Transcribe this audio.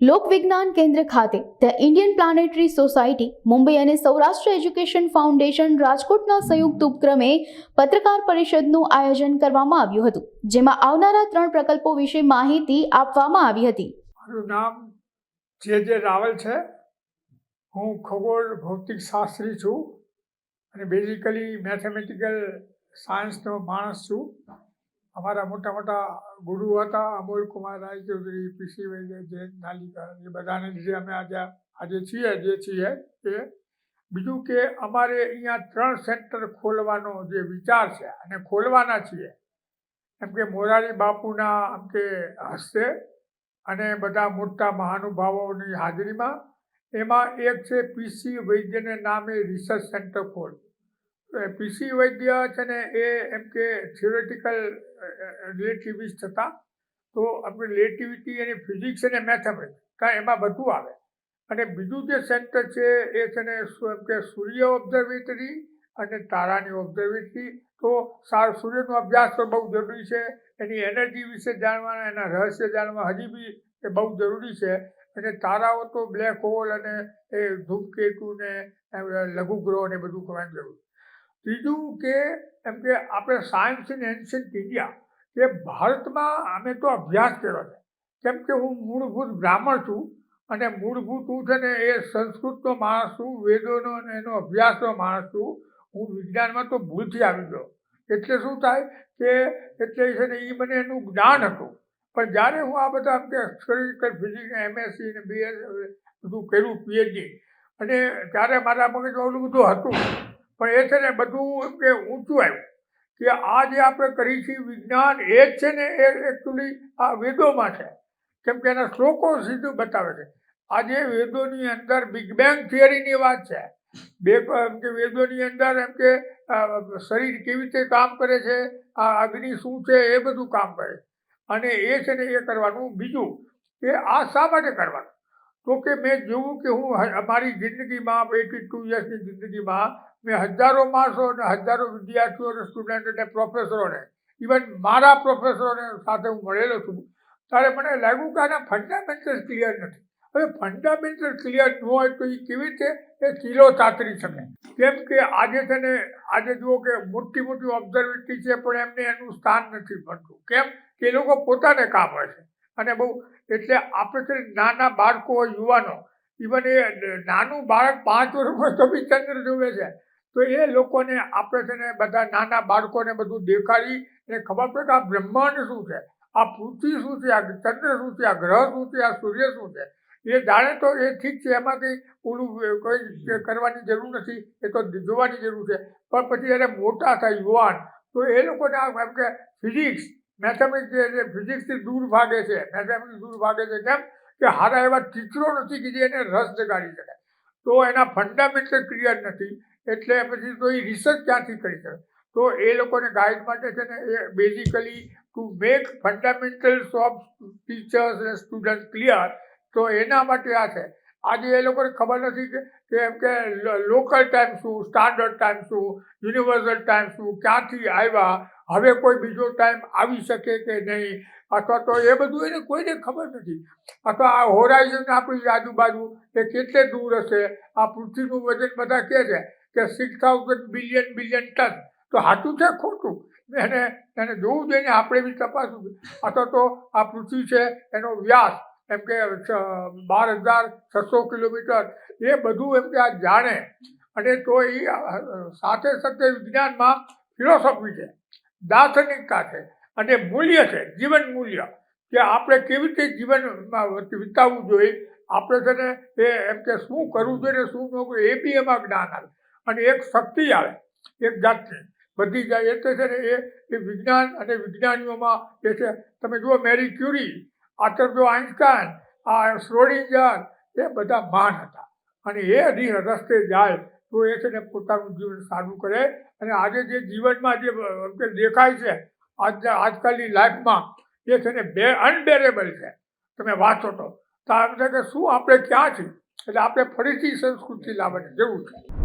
લોક વિજ્ઞાન કેન્દ્ર ખાતે the Indian planetary society, Mumbai અને સૌરાષ્ટ્ર એજ્યુકેશન ફાઉન્ડેશન રાજકોટના સંયુક્ત ઉપક્રમે પત્રકાર પરિષદનું આયોજન કરવામાં આવ્યું હતું, જેમાં આવનારા ત્રણ પ્રકલ્પો વિશે માહિતી આપવામાં આવી હતી. મારું નામ જે જે રાવલ છે, હું ખગોળ ભૌતિક શાસ્ત્રી છું અને બેઝિકલી મેથેમેટિકલ સાયન્સનો માણસ છું. અમારા મોટા મોટા ગુરુ હતા, અમોલ કુમાર રાય ચૌધરી પીસી વૈદ્ય જૈન નાલિકા એ બધાને લીધે અમે આજે આજે છીએ, જે છીએ એ બીજું કે અમારે અહીંયા ત્રણ સેન્ટર ખોલવાનો જે વિચાર છે, અને ખોલવાના છીએ. એમ કે મોરારી બાપુના એમ કે હસ્તે અને બધા મોટા મહાનુભાવોની હાજરીમાં એમાં એક છે પીસી વૈદ્યને નામે રિસર્ચ સેન્ટર ખોલ. પીસી વૈદ્ય છે ને એ એમ કે થિયોરેટિકલ રિલેટિવિસ્ટ હતા તો આપણે રિલેટિવિટી અને ફિઝિક્સ અને મેથેમેટિક્સ કાંઈ એમાં બધું આવે. અને બીજું જે સેન્ટર છે, એ છે ને કે સૂર્ય ઓબ્ઝર્વેટરી અને તારાની ઓબ્ઝર્વેટરી. તો સાર સૂર્યનો અભ્યાસ તો બહુ જરૂરી છે. એની એનર્જી વિશે જાણવાના, એના રહસ્ય જાણવા હજી બી એ બહુ જરૂરી છે. અને તારાઓ તો બ્લેક હોલ અને એ ધૂમકેતુ ને લઘુગ્રહ ને બધું કરવાની જરૂર ત્રીજું કે એમ કે આપણે સાયન્સ ઇન એન્શિયન્ટ ઇન્ડિયા કે ભારતમાં અમે તો અભ્યાસ કર્યો છે. કેમ કે હું મૂળભૂત બ્રાહ્મણ છું અને મૂળભૂત હું છે ને એ સંસ્કૃતનો માણસ છું, વેદોનો અને એનો અભ્યાસનો માણસ છું. હું વિજ્ઞાનમાં તો ભૂલથી આવી ગયો. એટલે શું થાય કે એટલે છે ને એ મને એનું જ્ઞાન હતું. પણ જ્યારે હું આ બધા એમ કે થિયોરિકલ ફિઝિક્સ એમએસસી ને બીએસ બધું કર્યું પીએચડી અને ત્યારે મારા મગજમાં ઓલું બધું હતું પણ એ છે ને બધું એમ કે ઊંચું આવ્યું કે આ જે આપણે કરી છીએ વિજ્ઞાન, એ જ છે ને એ એકચ્યુઅલી આ વેદોમાં છે. કેમ કે એના શ્લોકો સીધું બતાવે છે. આજે વેદોની અંદર બિગ બેંગ થિયરીની વાત છે. બે એમ કે વેદોની અંદર એમ કે શરીર કેવી રીતે કામ કરે છે, આ અગ્નિ શું છે, એ બધું કામ કરે અને એ છે ને એ કરવાનું બીજું. કે આ શા માટે કરવાનું? તો કે મેં જોયું કે હું અમારી જિંદગીમાં એટી ટુ યર્સની જિંદગીમાં મેં હજારો માણસો અને હજારો વિદ્યાર્થીઓ અને સ્ટુડન્ટ અને પ્રોફેસરોને ઇવન મારા પ્રોફેસરોને સાથે હું મળેલો છું ત્યારે મને લાગ્યું કે આના ફંડામેન્ટલ ક્લિયર નથી. હવે ફંડામેન્ટલ ક્લિયર ન હોય તો એ કેવી રીતે? એ કિલો તાતરી શકે કેમ કે આજે છે આજે જુઓ કે મોટી મોટી ઓબ્ઝર્વેટરી છે, પણ એમને એનું સ્થાન નથી મળતું. કેમ? કે એ લોકો પોતાને કામ છે. અને બહુ, એટલે આપણે નાના બાળકો યુવાનો ઇવન એ નાનું બાળક પાંચ વર્ષમાં તો બી ચંદ્ર જોવે છે. તો એ લોકોને આપણે છે ને બધા નાના બાળકોને બધું દેખાડી અને ખબર પડે કે આ બ્રહ્માંડ શું છે? આ પૃથ્વી શું છે? આ ચંદ્ર શું છે? આ ગ્રહ શું છે? આ સૂર્ય શું છે? એ જાણે તો એ ઠીક છે, એમાં કંઈ ઓલું કંઈ કરવાની જરૂર નથી, એ તો જોવાની જરૂર છે. પણ પછી જ્યારે મોટા થાય યુવાન, તો એ લોકોને આ એમ કે ફિઝિક્સ મેથેમેટિક્સ જે ફિઝિક્સથી દૂર ભાગે છે મેથેમેટિક્સ દૂર ભાગે છે કેમ કે સારા એવા ટીચરો નથી કે જે એને રસ જગાડી શકે. તો એના ફંડામેન્ટલ ક્લિયર નથી, એટલે પછી તો એ રિસર્ચ ક્યાંથી કરી શકે? તો એ લોકોને ગાઈડ માટે છે ને એ basically to make fundamentals of teachers અને સ્ટુડન્ટ ક્લિયર તો એના માટે આ છે. આજે એ લોકોને ખબર નથી કે એમ કે લોકલ ટાઈમ શું સ્ટાન્ડર્ડ ટાઈમ શું યુનિવર્સલ ટાઈમ શું, ક્યાંથી આવ્યા હવે કોઈ બીજો ટાઈમ આવી શકે કે નહીં? અથવા તો એ બધું એને કોઈને ખબર નથી. અથવા આ હોરાઇઝન આપણી આજુબાજુ એ કેટલે દૂર હશે? આ પૃથ્વીનું વજન બધા કહે છે કે six thousand billion billion ton તો સાચું છે ખોટું? એને એને જોવું જોઈએ આપણે બી તપાસવું અથવા તો આ પૃથ્વી છે એનો વ્યાસ, એમ કે બાર હજાર છસો કિલોમીટર. એ બધું એમ કે આ જાણે. અને તો એ સાથે સાથે વિજ્ઞાનમાં ફિલોસોફી છે. દાર્શનિકતા છે અને મૂલ્ય છે, જીવન મૂલ્ય. કે આપણે કેવી રીતે જીવનમાં વિતાવવું જોઈએ? આપણે છે ને એ એમ કે શું કરવું જોઈએ ને શું ન કરવું એ બી એમાં જ્ઞાન આવે. અને એક શક્તિ આવે, એક જાતની. બધી જાય એટલે છે ને એ એ વિજ્ઞાન અને વિજ્ઞાનીઓમાં એ છે. તમે જુઓ મેરી ક્યુરી આચરજો આઈન્સ્ટાઈન, આ શ્રોડિંજર, એ બધા મહાન હતા. અને એ રસ્તે જાય તો એ છે ને પોતાનું જીવન સારું કરે. અને આજે જે જીવનમાં જે દેખાય છે, આજ, આજકાલની લાઈફમાં એ છે ને બે, અનબેરેબલ છે. તમે વાંચો તો. તો છે કે શું આપણે ક્યાં છીએ? એટલે આપણે ફરીથી સંસ્કૃતિ લાવવાની જરૂર છે.